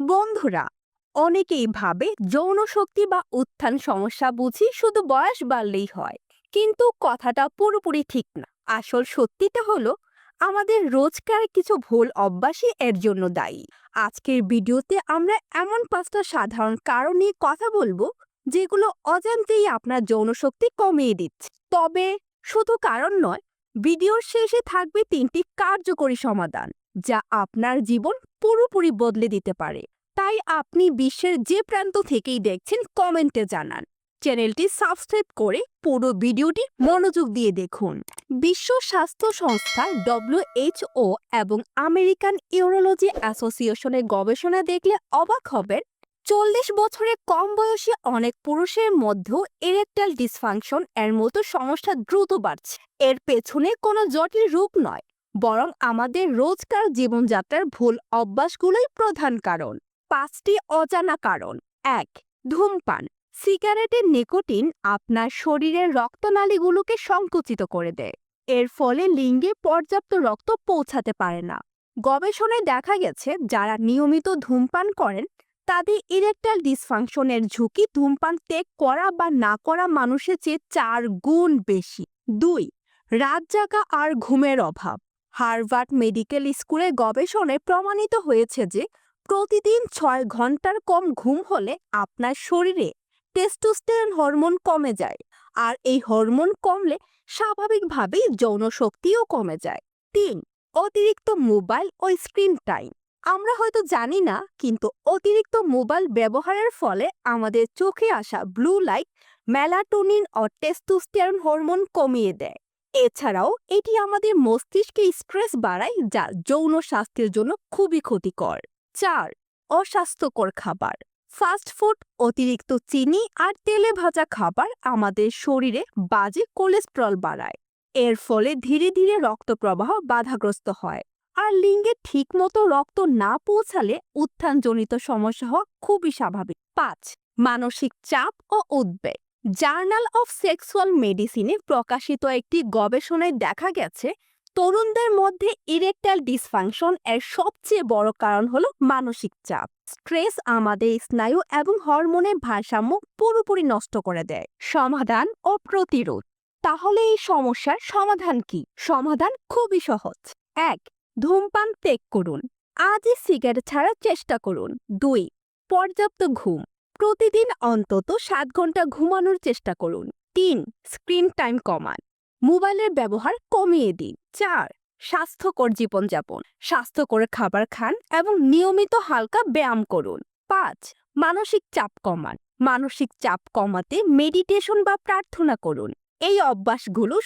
বন্ধুরা, অনেকেই ভাবে যৌন শক্তি বা উত্থান সমস্যা বুঝি শুধু বয়স বাড়লেই হয়। কিন্তু কথাটা পুরোপুরি ঠিক না। আসল সত্যিটা হলো, আমাদের রোজকার কিছু ভুল অভ্যাসই এর জন্য দায়ী। আজকের ভিডিওতে আমরা এমন পাঁচটা সাধারণ কারণ নিয়ে কথা বলব, যেগুলো অজান্তেই আপনার যৌন শক্তি কমিয়ে দিচ্ছে। তবে শুধু কারণ নয়, ভিডিওর শেষে থাকবে তিনটি কার্যকরী সমাধান। যা আপনার জীবন পুরোপুরি বদলে দিতে পারে। তাই আপনি বিশ্বের যে প্রান্ত থেকেই দেখছেন, কমেন্টে জানান। চ্যানেলটি সাবস্ক্রাইব করে পুরো ভিডিওটি মনোযোগ দিয়ে দেখুন। বিশ্ব স্বাস্থ্য সংস্থা ডব্লিউএইচও এবং আমেরিকান ইউরোলজি অ্যাসোসিয়েশনের গবেষণা দেখলে অবাক হবেন, চল্লিশ বছরের কম বয়সী অনেক পুরুষের মধ্যেও ইরেকটাল ডিসফাংশন এর মতো সমস্যা দ্রুত বাড়ছে। এর পেছনে কোনো জটিল রূপ নয়। বরং আমাদের রোজকার জীবনযাত্রার ভুল অভ্যাসগুলোই প্রধান কারণ। পাঁচটি অজানা কারণ। এক, ধূমপান। সিগারেটের নিকোটিন আপনার শরীরের রক্তনালীগুলোকে সংকুচিত করে দেয়। এর ফলে লিঙ্গে পর্যাপ্ত রক্ত পৌঁছাতে পারে না। গবেষণায় দেখা গেছে, যারা নিয়মিত ধূমপান করেন, তাদের ইরেকটাল ডিসফাংশনের ঝুঁকি ধূমপান ত্যাগ করা বা না করা মানুষের চেয়ে চার গুণ বেশি। দুই রাত জাগা আর ঘুমের অভাব। হার্ভার্ড মেডিকেল স্কুলের গবেষণায় প্রমাণিত হয়েছে যে প্রতিদিন ছয় ঘণ্টার কম ঘুম হলে আপনার শরীরে টেস্টোস্টেরন হরমোন কমে যায় আর এই হরমোন কমলে স্বাভাবিকভাবেই যৌন শক্তিও কমে যায়। তিন, অতিরিক্ত মোবাইল ও স্ক্রিন টাইম। আমরা হয়তো জানি না, কিন্তু অতিরিক্ত মোবাইল ব্যবহারের ফলে আমাদের চোখে আসা ব্লু লাইট, মেলাটোনিন ও টেস্টোস্টেরন হরমোন কমিয়ে দেয়। এছাড়াও এটি আমাদের মস্তিষ্কে স্ট্রেস বাড়ায়, যা যৌন স্বাস্থ্যের জন্য খুবই ক্ষতিকর। চার, অস্বাস্থ্যকর খাবার। ফাস্ট ফুড অতিরিক্ত চিনি আর তেলে ভাজা খাবার আমাদের শরীরে বাজে কোলেস্ট্রল বাড়ায়। এর ফলে ধীরে ধীরে রক্ত প্রবাহ বাধাগ্রস্ত হয়। আর লিঙ্গে ঠিকমতো রক্ত না পৌঁছালে উত্থানজনিত সমস্যা হওয়া খুবই স্বাভাবিক। পাঁচ, মানসিক চাপ ও উদ্বেগ। জার্নাল অফ সেক্সুয়াল মেডিসিনে প্রকাশিত একটি গবেষণায় দেখা গেছে, তরুণদের মধ্যে ইরেকটাল ডিসফাংশন এর সবচেয়ে বড় কারণ হলো মানসিক চাপ। স্ট্রেস আমাদের স্নায়ু এবং হরমোনের ভারসাম্য পুরোপুরি নষ্ট করে দেয়। সমাধান ও প্রতিরোধ। তাহলে এই সমস্যার সমাধান কি? সমাধান খুবই সহজ। এক, ধূমপান ত্যাগ করুন। আজই সিগারেট ছাড়ার চেষ্টা করুন। দুই, পর্যাপ্ত ঘুম। প্রতিদিন অন্তত সাত ঘণ্টা ঘুমানোর চেষ্টা করুন। তিন, স্ক্রিন টাইম কমান। মোবাইলের ব্যবহার কমিয়ে দিন। চার, স্বাস্থ্যকর জীবনযাপন। স্বাস্থ্যকর খাবার খান এবং নিয়মিত হালকা ব্যায়াম করুন। পাঁচ, মানসিক চাপ কমান। মানসিক চাপ কমাতে মেডিটেশন বা প্রার্থনা করুন। এই অভ্যাসগুলো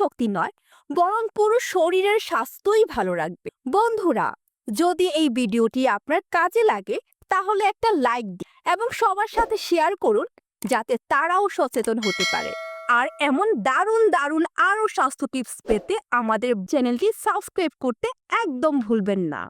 শক্তি নয়, বরং পুরো শরীরের স্বাস্থ্যই ভালো রাখবে। বন্ধুরা, যদি এই ভিডিওটি আপনার কাজে লাগে, তাহলে একটা লাইক দিন এবং সবার সাথে শেয়ার করুন যাতে তারাও সচেতন হতে পারে। আর এমন দারুণ দারুণ আরও স্বাস্থ্য টিপস পেতে আমাদের চ্যানেলটি সাবস্ক্রাইব করতে একদম ভুলবেন না।